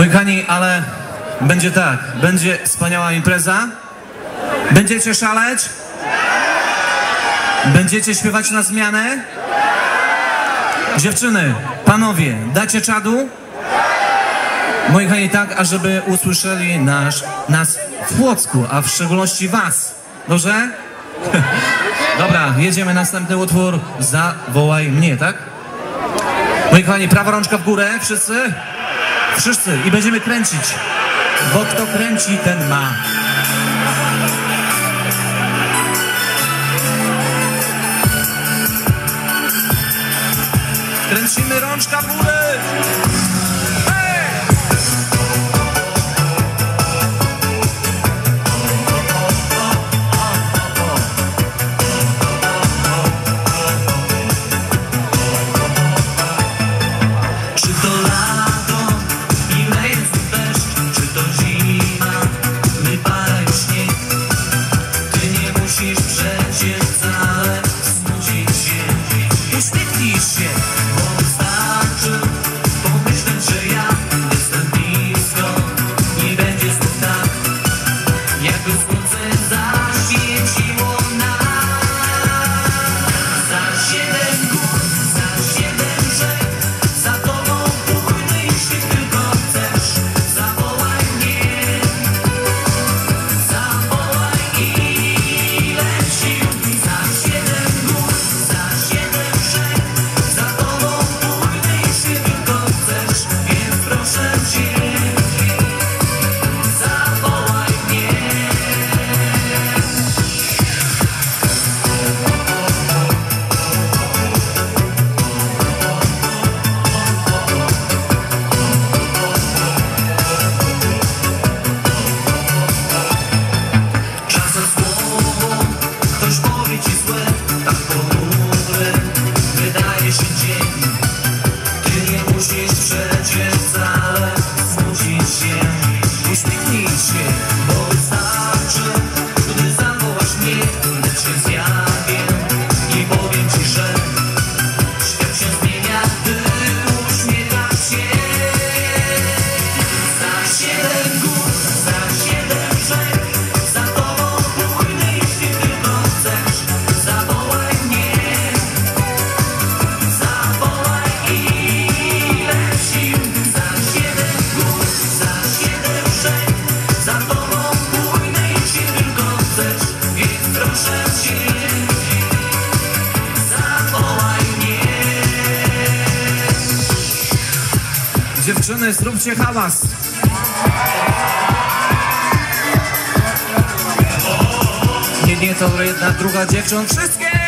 Moi kochani, ale będzie tak, będzie wspaniała impreza. Będziecie szaleć? Będziecie śpiewać na zmianę? Dziewczyny, panowie, dacie czadu? Moi kochani, tak, ażeby usłyszeli nasz, nas w Płocku, a w szczególności was. Dobrze? Dobra, jedziemy następny utwór. Zawołaj mnie, tak? Moi kochani, prawa rączka w górę, wszyscy? Wszyscy i będziemy kręcić. Bo kto kręci, ten ma. Kręcimy rączka w. ci złe, tak ponure wydaje się dzień. Dziewczyny, zróbcie hałas. Nie, nie, to jedna, druga dziewcząt, wszyscy.